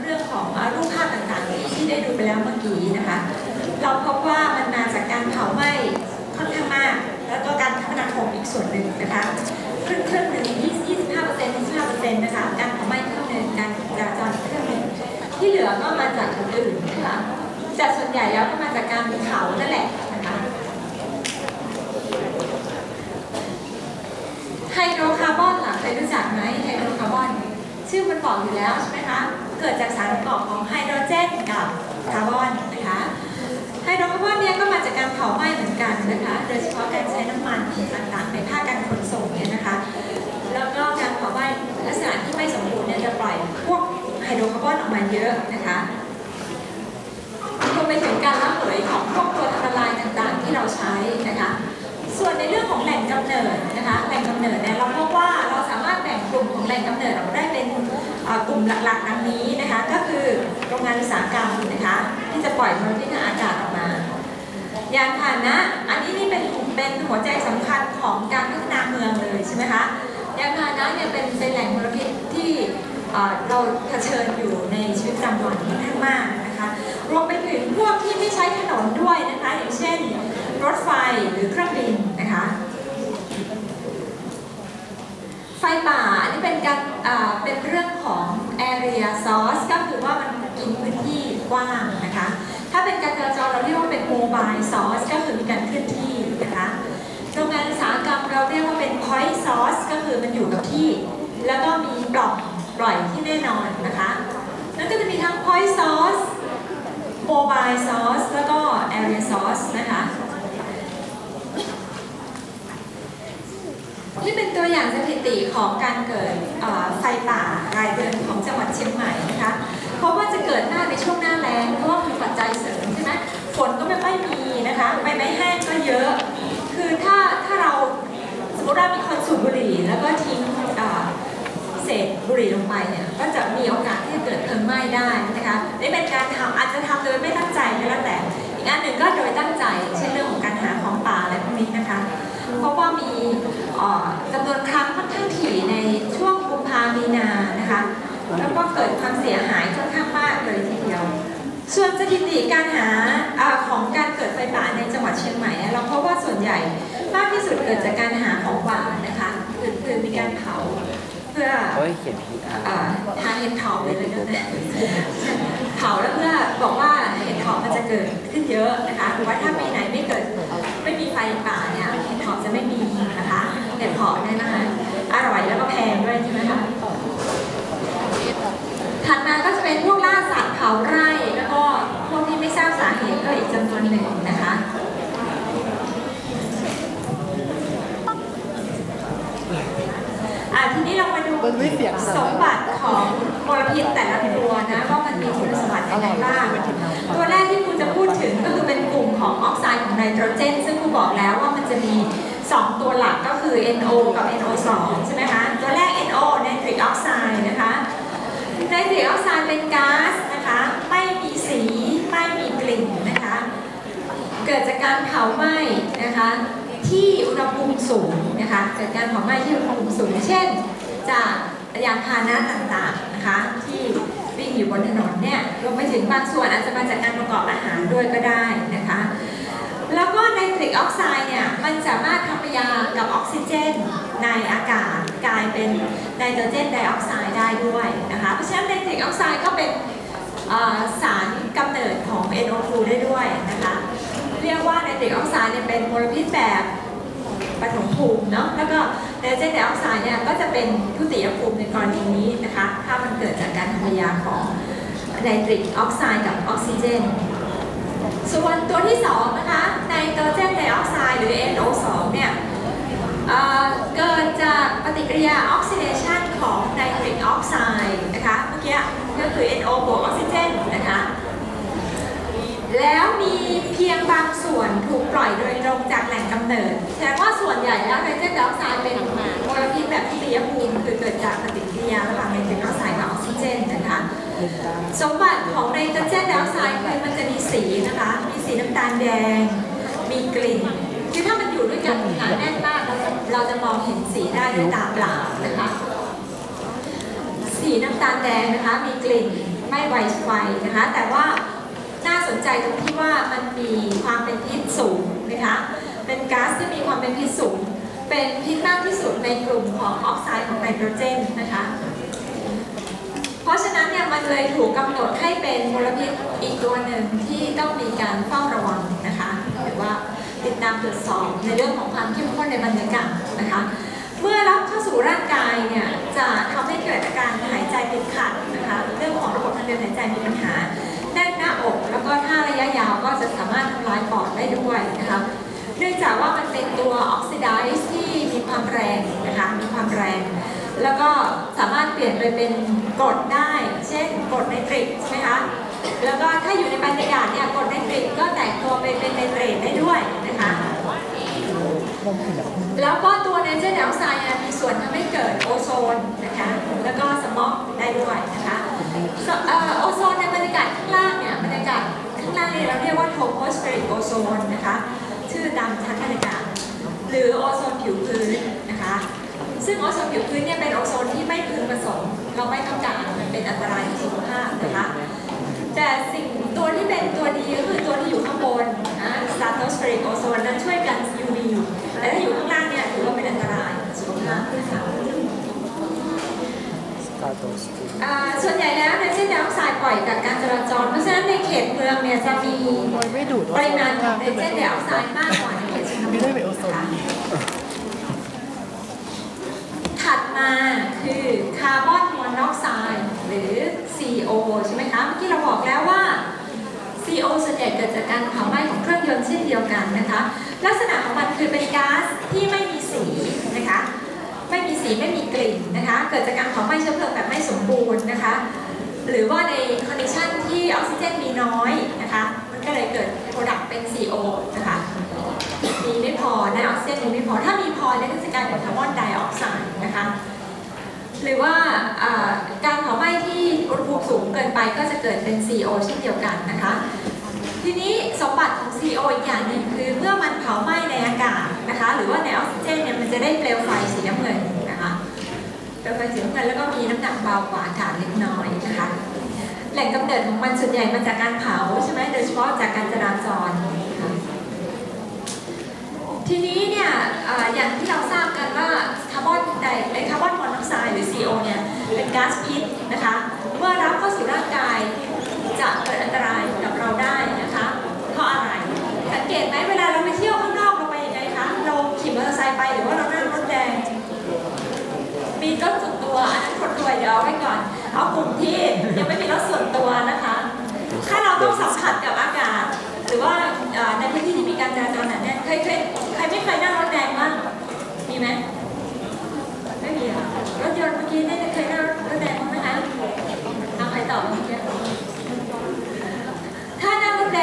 เรื่องของรูปภาพต่างๆ ที่ได้ดูไปแล้วเมื่อกี้นะคะ เราพบว่ามันมาจากการเผาไหม้ค่อนข้างมาก แล้วก็การคมนาคมอีกส่วนหนึ่งนะคะครึ่งครึ่งหนึ่ง25เปอร์เซ็นต์25เปอร์เซ็นต์นะคะการเผาไหม้เครื่องหนึ่งการจราจรเครื่องหนึ่งที่เหลือก็มาจากคนอื่นนะคะแต่ส่วนใหญ่แล้วก็มาจากการเผานั่นแหละนะคะไฮโดรคาร์บอนล่ะเคยรู้จักไหมไฮโดรคาร์บอน ชื่อมันบอกอยู่แล้วใช่ไหมคะ เกิดจากสารประกอบของไฮโดรเจนกับคาร์บอนนะคะไฮโดรคาร์บอนเนี่ยก็มาจากการเผาไหม้เหมือนกันนะคะ โดยเฉพาะการใช้น้ำมันต่างๆในภาคการขนส่งเนี่ยนะคะ แล้วก็การเผาไหม้ลักษณะที่ไม่สมบูรณ์เนี่ยจะปล่อยพวกไฮโดรคาร์บอนออกมาเยอะนะคะรวมไปถึงการระเหยของพวกตัวทำลายต่างๆ ที่เราใช้นะคะ ส่วนในเรื่องของแหล่งกำเนิดนะคะ แหล่งกำเนิดเนี่ยเราพบว่าเรา ห่งกลุ่มของแหล่งกำเนิดออกได้เป็นกลุ่มหลักๆดังนี้นะคะ ก็คือโรงงานอุตสาหกรรมนะคะที่จะปล่อยมลพิษทางอากาศออกมายานพาหนะ อันนี้นี่เป็นเป็นหัวใจสำคัญของการพัฒนาเมืองเลยใช่ไหมคะยานพาหนะเนี่ยเป็นเป็นแหล่งมลพิษที่เอ่อเราเผชิญอยู่ในชีวิตประจำวันค่อนข้างมากนะคะรวมไปถึงพวกที่ไม่ใช้ถนนด้วยนะคะ อย่างเช่น รถไฟหรือเครื่องบินนะคะ ไฟป่าอันนี้เป็นการเป็นเรื่องของ area source ก็คือว่ามันกินพื้นที่กว้างนะคะ ถ้าเป็นการจราจรเราเรียกว่าเป็น mobile source ก็คือมีการเคลื่อนที่นะคะโรงงานอุตสาหกรรมเราเรียกว่าเป็น point source ก็คือมันอยู่กับที่ แล้วก็มีปล่องปล่อยที่แน่นอนนะคะนั่นก็จะมีทั้ง point source mobile source แล้วก็ area source นะคะ นี่เป็นตัวอย่างสถิติของการเกิดไฟป่ารายเดือนของจังหวัดเชียงใหม่นะคะ เพราะว่าจะเกิดหน้าในช่วงหน้าแล้งเพราะว่ามีปัจจัยเสริมใช่ไหมฝนก็ไม่ค่อยมีนะคะใบไม้แห้งก็เยอะ คือถ้าถ้าเราสมมติว่ามีคนสูบบุหรี่ แล้วก็ทิ้งเศษบุหรี่ลงไปเนี่ยก็จะมีโอกาสที่จะเกิดเพลิงไหม้ได้นะคะนี่เป็นการทำอาจจะทำโดยไม่ตั้งใจก็แล้วแต่ อีกอันหนึ่งก็โดยตั้งใจเช่นเรื่องของการหาของป่าอะไรพวกนี้นะคะ พราะว่ามีเอ่อจำนวนครั้งค่อนข้างถี่ในช่วงกุมภามีนานะคะแล้วก็เกิดความเสียหายค่อนข้างมากเลยทีเดียว ส่วนสถิติการหาอของการเกิดไฟป่าในจังหวัดเชียงใหม่เราพบว่าส่วนใหญ่มากที่สุดเกิดจากการหาของป่านะคะคือคือมีการเผาเพื่อเฮ้ยเขียน PR เอ่อทานเห็ดถอบเลยเลยนะเผาแล้วเพื่อบอกว่าเห็ดถอบมันจะเกิดขึ้นเยอะนะคะหรือว่าถ้าปีไหนไม่เกิดไม่มีไฟป่าเนี่ยเห็ดถอบจะไม่มีนะคะ เห็ดถอเนี่ยนะคะ อร่อยแล้วก็แพงด้วยใช่ไหมคะถัดมาก็จะเป็นพวกล่าสัตว์เผาไร่แล้วก็พวกที่ไม่ทราบสาเหตุก็อีกจำนวนหนึ่งนะคะทีนี้เรามาดูมันไม่เสียงสมบัติของมลพิษแต่ละตัวนะว่ามันมีคุณสมบัติอะไรบ้างตัวแรกที่คุณจะพูดถึงก็คือเป็นกลุ่มของออกไซด์ของไนโตรเจน ซึ่งคุณบอกแล้วว่ามันจะมี 2 ตัวหลักก็คือ NO กับ NO2 ใช่ไหมคะ ตัวแรก NO ไนตริกออกไซด์นะคะไนตริกออกไซด์เป็นก๊าซนะคะ ไม่มีสี ไม่มีกลิ่นนะคะ เกิดจากการเผาไหม้นะคะ ที่อุณหภูมิสูงนะคะ เกิดการเผาไหม้ที่อุณหภูมิสูง เช่น จากยานพาหนะต่างๆนะคะ ที่วิ่งอยู่บนถนนเนี่ย รวมไปถึงบางส่วนอาจจะมาจากการประกอบอาหารด้วยก็ได้นะคะ แล้วก็ไนตริกออกไซด์เนี่ยมันสามารถทำปฏิกิริยากับออกซิเจนในอากาศกลายเป็นไนโตรเจนไดออกไซด์ได้ด้วยนะคะเพราะฉะนั้นไนตริกออกไซด์ก็เป็นสารกำเนิดของ NO2 ได้ด้วยนะคะเรียกว่าไนตริกออกไซด์เนี่ยเป็นมลพิษแบบปฐมภูมิเนาะแล้วก็ไนโตรเจนไดออกไซด์เนี่ยก็จะเป็นทุติยภูมิในกรณีนี้นะคะถ้ามันเกิดจากการทำปฏิกิริยาของไนตริกออกไซด์กับออกซิเจน ส่วนตัวที่สองนะคะไนโตรเจนไดออกไซด์หรือ NO2 เนี่ยเเกิดจากปฏิกิริยาออกซิเดชันของไนตริกออกไซด์นะคะเมื่อกี้ก็คือ NO บวกออกซิเจนนะคะแล้วมีเพียงบางส่วนถูกปล่อยโดยตรงจากแหล่งกำเนิดแสดงว่าส่วนใหญ่แล้วไนเตรนไดออกไซด์เป็นมลพิษแบบที่ติยภูมิคือเกิดจากปฏิกิริยาระหว่างไนเตร สมบัติของไนโตรเจนไดออกไซด์คือมันจะมีสีนะคะ มีสีน้ำตาลแดง มีกลิ่น คือถ้ามันอยู่ด้วยกันหนาแน่นมากเราจะเราจะมองเห็นสีได้ด้วยตาเปล่านะคะ สีน้ำตาลแดงนะคะ มีกลิ่น ไม่ไวไฟนะคะ แต่ว่าน่าสนใจตรงที่ว่ามันมีความเป็นพิษสูงนะคะ เป็นก๊าซที่มีความเป็นพิษสูง เป็นพิษมากที่สุดในกลุ่มของออกไซด์ของไนโตรเจนนะคะ เพราะฉะนั้นเนี่ยมันเลยถูกกำหนดให้เป็นมลพิษอีกตัวหนึ่งที่ต้องมีการเฝ้าระวังนะคะหรือว่าติดตามตรวจสอบในเรื่องของความเข้มข้นในบรรยากาศนะคะ เมื่อรับเข้าสู่ร่างกายเนี่ยจะทำให้เกิดอาการหายใจติดขัดนะคะเรื่องของระบบทางเดินหายใจมีปัญหาแน่นหน้าอก แล้วก็ถ้าระยะยาวก็จะสามารถทำลายปอดได้ด้วยนะคะเนื่องจากว่ามันเป็นตัวออกซิไดซ์ที่มีความแรงนะคะมีความแรง แล้วก็สามารถเปลี่ยนไปเป็นกรดได้ เช่นกรดไนตริกใช่ไหมคะ แล้วก็ถ้าอยู่ในบรรยากาศเนี่ยกรดไนตริกก็แตกตัวไปเป็นไนเตรตได้ด้วยนะคะ แล้วก็ตัวไนเตรตไดออกไซด์มีส่วนทำให้เกิดโอโซนนะคะ แล้วก็สมอกได้ด้วยนะคะโอโซนในบรรยากาศข้างล่างเนี่ยบรรยากาศข้างล่างเนี่ยเราเรียกว่าโทโพสเฟริกโอโซนนะคะ ชื่อตามชั้นบรรยากาศ หรือโอโซนผิวพื้น ซึ่งโอโซนผิวพื้นเนี่ยเป็นโอโซนที่ไม่พึงประสงค์เราไม่ต้องการมันเป็นอันตรายต่อสุขภาพนะคะแต่สิ่งตัวที่เป็นตัวดีก็คือตัวที่อยู่ข้างบนนะ stratospheric ozone นั้นช่วยกัน UV แต่ถ้าอยู่ข้างล่างเนี่ยถือว่าเป็นอันตรายต่อสุขภาพนะคะอ่าส่วนใหญ่แล้วเนี่ยเช่นไดออกไซด์ปล่อยจากการจราจร เพราะฉะนั้นในเขตเมืองเนี่ยจะมีไม่ดูดปริมาณของไนเตรตไดออกไซด์มากกว่าในเขตชนบไม่ทได้ไปโอโซน ถัดมา คาร์บอนมอนอกไซด์หรือ CO ใช่ไหมคะ เมื่อกี้เราบอกแล้วว่า CO ส่วนใหญ่เกิดจากการเผาไหม้ของเครื่องยนต์เช่นเดียวกันนะคะ ลักษณะของมันคือเป็นก๊าซที่ไม่มีสีนะคะ ไม่มีสีไม่มีกลิ่นนะคะ เกิดจากการเผาไหม้เชื้อเพลิงแบบไม่สมบูรณ์นะคะ หรือว่าในคอนดิชันที่ออกซิเจนมีน้อยนะคะ มันก็เลยเกิดโปรดักต์เป็น CO นะคะมีไม่พอไดออกซิเจนมีไม่พอ ถ้ามีพอเนี่ยก็จะกลายเป็นคาร์บอนไดออกไซด์นะคะ หรือว่าการเผาไหม้ที่อุณหภูมิสูงเกินไปก็จะเกิดเป็น CO เช่นเดียวกันนะคะ ทีนี้สมบัติของ CO อีกอย่างหนึ่งคือเมื่อมันเผาไหม้ในอากาศนะคะ หรือว่าในออกซิเจนเนี่ยมันจะได้เปลวไฟสีน้ำเงินนะคะเปลวไฟสีน้ำเงินแล้วก็มีน้ำหนักเบากว่าอากาศเล็กน้อยนะคะแหล่งกำเนิดของมันส่วนใหญ่มาจากการเผาใช่ไหมโดยเฉพาะจากการจราจรทีนี้เนี่ยอย่างที่เราทราบกันว่าคา ร์บอนไดไอคาร์บอนมอนอกไซด์หรือ CO เนี่ยเป็นก๊าซพิษนะคะ เมื่อรับเข้าสู่ร่างกายจะเกิดอันตราย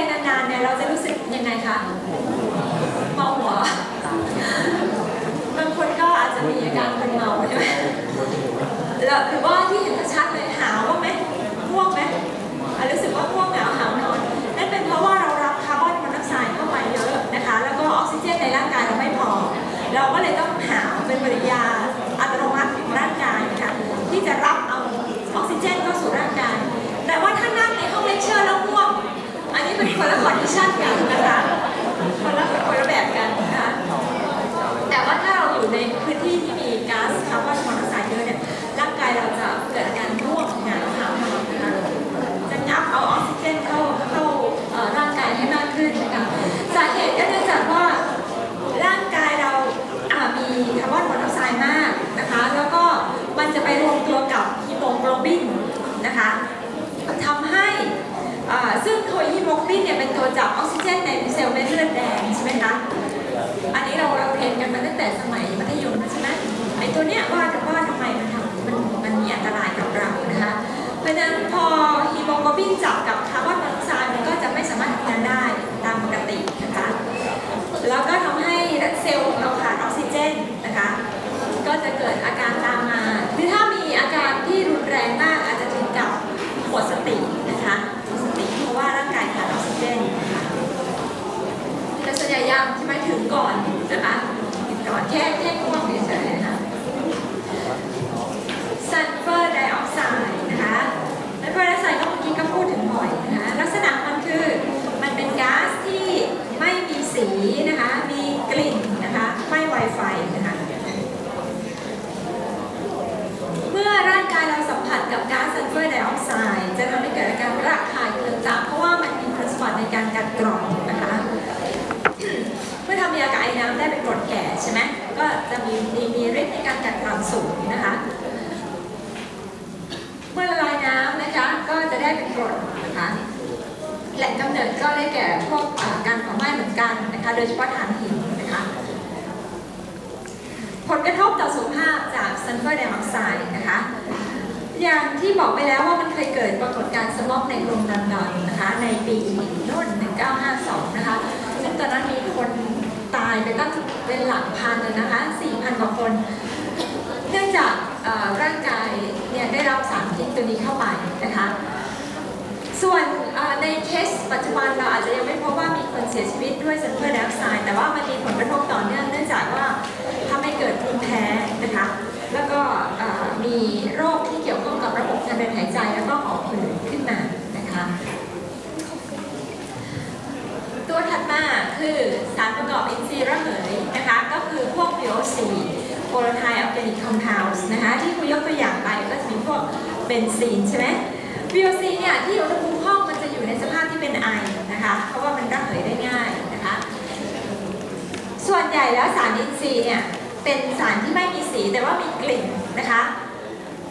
งรถแดงนานๆเนี่ยเราจะรู้สึกยังไงคะเมาหัวบางคนก็อาจจะมีอาการเป็นเมาใช่ไหมแล้วหรือว่าที่เห็นชัดเลยหาวบ้าไหมง่วงไหมรู้สึกว่าง่วงเหงาหาวนอนนั่นเป็นเพราะว่าเรารับคาร์บอนมอนอกไซด์เข้าไปเยอะนะคะ แล้วก็ออกซิเจนในร่างกายเราไม่พอ เราก็เลยต้องหาวเป็นปริยา คนละคอนดิชันกันนะคะคนละคนละแบบกันนะคะแต่ว่าถ้าเราอยู่ในพื้นที่ที่มีก๊าซคาร์บอนมอนอกไซด์เยอะเนี่ยร่างกายเราจะเกิดอาการง่วงหงาหาวนอนนะคะจะงับเอาออกซิเจนเข้าเข้าร่างกายให้มากขึ้นนะคะสาเหตุก็เนื่องจากว่าร่างกายเราอ่ามีคาร์บอนมอนอกไซด์มากนะคะ แล้วก็มันจะไปรวมตัวกับฮีโมโกลบินนะคะทำให้อ่าซึ่ง ตัวฮีโมโกลบินเนี่ยเป็นตัวจับออกซิเจนในเซลล์เม็ดเลือดแดงใช่ไหมคะอันนี้เราเราเรียนกันมาตั้งแต่สมัยมัธยมแล้วใช่ไหมไอ้ตัวเนี้ยว่ากันว่าทำไมมันทำมันมันมีอันตรายกับเรานะคะเพราะฉะนั้นพอฮีโมโกลบินจับกับคาร์บอนมอนอกไซด์มันก็จะไม่สามารถทำงานได้ตามปกตินะคะแล้วก็ทำให้เซลล์ของเราขาดออกซิเจนนะคะก็จะเกิดอาการตามมา หรือถ้ามีอาการ เบอร์ไดออกไซด์จะทำให้เกิดอาการระคายเคืองตาเพราะว่ามันมีคุณสมบัติในการกัดกร่อนนะคะเมื่อทำยากายน้ำได้เป็นกรดแก่ใช่ไหมก็จะมีมีฤทธิ์ในการกัดกร่อนสูงนะคะ เมื่อละลายน้ำนะคะก็จะได้เป็นกรดนะคะแหล่งกำเนิดก็ได้แก่พวกการเผาไหม้เหมือนกันนะคะโดยเฉพาะถ่านหินนะคะผลกระทบต่อสุขภาพจากซัลเฟอร์ไดออกไซด์นะคะ อย่างที่บอกไปแล้วว่ามันเคยเกิดปรากฏการณ์สมอกในกรุงลอนดอนนะคะในปีนู่น1952 นะคะซึ่งตอนนั้นมีคนตายไปตั้งเป็นหลักพันเลยนะคะ 4,000 กว่าคน เนื่องจากร่างกายเนี่ยได้รับสารพิษตัวนี้เข้าไปนะคะ ส่วนในเคสปัจจุบันเราอาจจะยังไม่พบว่ามีคนเสียชีวิตด้วยซัลเฟอร์ไดออกไซด์แต่ว่ามันมีผลกระทบต่อเนื่องเนื่องจากว่าทำให้เกิดภูมิแพ้นะคะ แล้วก็มีโรคที่เกี่ยวข้องกับระบบทางเดินหายใจแล้วก็หอบหืดขึ้นมานะคะ ตัวถัดมาคือสารประกอบอินทรีย์ระเหยนะคะ ก็คือพวก VOC volatile organic compounds นะคะที่คุยยกตัวอย่างไปก็จะมีพวกเบนซีนใช่ไหม VOC เนี่ยที่อุณหภูมิห้องมันจะอยู่ในสภาพที่เป็นไอนะคะเพราะว่ามันระเหยได้ง่ายนะคะ ส่วนใหญ่แล้วสารอินทรีย์เนี่ยเป็นสารที่ไม่มีสีแต่ว่ามีกลิ่นนะคะ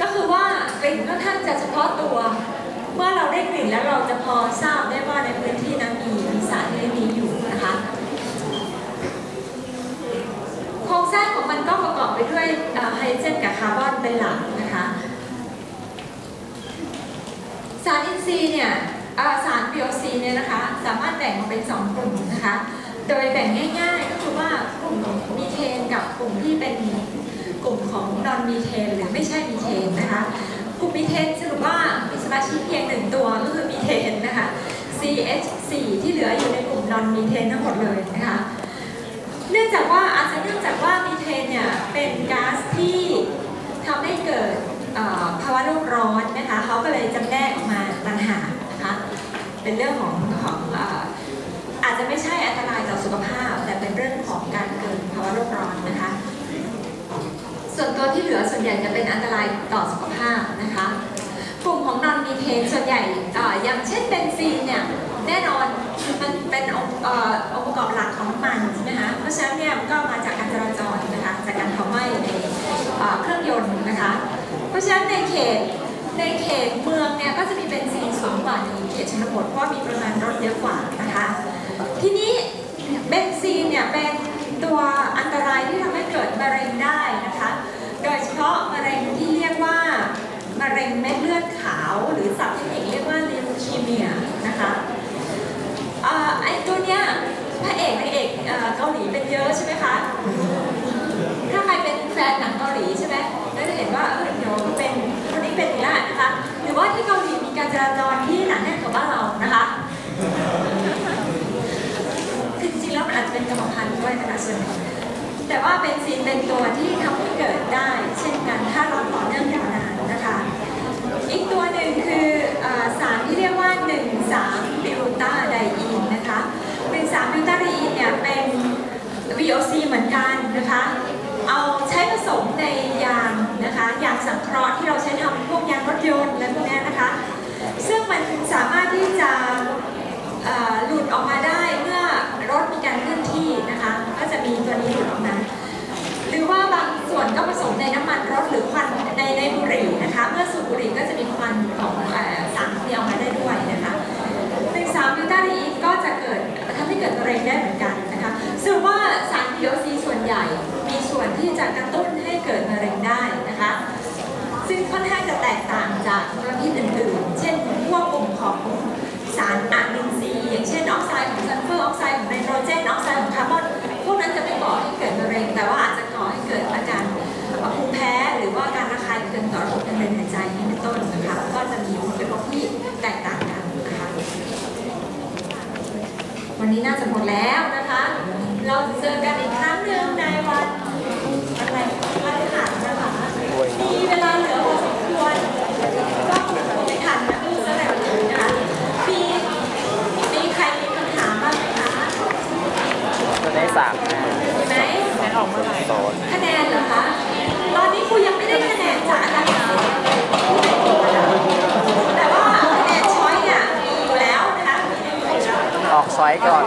ก็คือว่ากลิ่นค่อนข้างจะเฉพาะตัว เมื่อเราได้กลิ่นแล้วเราจะพอทราบได้ว่าในพื้นที่นั้นมีมีสารชนิดนี้อยู่นะคะ โครง สร้างของมันก็ประกอบไปด้วยไฮโดรเจนกับคาร์บอนเป็นหลักนะคะ สารอินทรีย์เนี่ยสาร VOC เนี่ยนะคะสามารถแบ่งออกเป็นสองกลุ่มนะคะ โดยแบ่งง่ายๆ ก็คือว่ากลุ่มมีเทนกับกลุ่มที่เป็นกลุ่มของนอนมีเทนหรือไม่ใช่มีเทนนะคะกลุ่มมีเทนสรุปว่ามีสมาชิกเพียงหนึ่งตัวก็คือมีเทนนะคะ CH4 ที่เหลืออยู่ในกลุ่มนอนมีเทนทั้งหมดเลยนะคะ เนื่องจากว่าอาจจะเนื่องจากว่ามีเทนเนี่ยเป็นก๊าซที่ทำให้เกิดภาวะโลกร้อนนะคะเขาก็เลยจำแนกออกมาต่างหากนะคะเป็นเรื่องของของอาจจะไม่ใช่อันตรายต่อสุขภาพ แต่เป็นเรื่องของการเกิดภาวะโลกร้อนนะคะ ส่วนตัวที่เหลือส่วนใหญ่จะเป็นอันตรายต่อสุขภาพนะคะ กลุ่มของนอนมีเทนส่วนใหญ่อย่างเช่นเบนซีนเนี่ย แน่นอนมันเป็นองค์ประกอบหลักของน้ำมันใช่ไหมคะเพราะฉะนั้นเนี่ยก็มาจากการจราจรนะคะจากการเผาไหม้ในเครื่องยนต์นะคะเพราะฉะนั้นในเขตในเขตเมืองเนี่ยก็จะมีเบนซีนสูงกว่าในเขตชนบทเพราะมีปริมาณรถเยอะกว่านะคะทีนี้เบนซีนเนี่ยเป็นตัวอันตรายที่ทำให้เกิดมะเร็งได้นะคะ โดยเฉพาะมะเร็งที่เรียกว่ามะเร็งเม็ด จราจรที่หนาแน่นกว่าบ้านเรานะคะคือจริงๆแล้วมันอาจจะเป็นกรรมพันธุ์ด้วยนะคะส่วนแต่ว่าเบนซีนเป็นตัวที่ทำให้เกิดได้ เช่นกันถ้าเราต่อเนื่องยาวนานนะคะ อีกตัวหนึ่งคือสารที่เรียกว่า 1,3 บิวตาไดอีนนะคะ1,3บิวตาไดอีนเนี่ยเป็น VOC เหมือนกันนะคะเอาใช้ผสมในยางนะคะยางสังเคราะห์ที่เราใช้ทำพวกยางรถยนต์อะพวกนี้นะคะ ซึ่งมันสามารถที่จะหลุดออกมาได้เมื่อรถมีการเคลื่อนที่นะคะ อกันอีกครั้งหนึ่งในวันอะไรวันพฤหัสนะคะมีเวลาเหลือพอสมควรก็คงไม่ทันนะพูดซะแล้วนะคะมีมีใครมีคำถามบ้างไหมคะจะได้สามคะแนนมีไหมโซนคะแนนเหรอคะตอนนี้ครูยังไม่ได้คะแนนจากอาจารย์ที่เป็นคะแต่ว่าคะแนนช้อยเนี่ยมีอยู่แล้วนะคะมีอยู่แล้วช้อยก่อน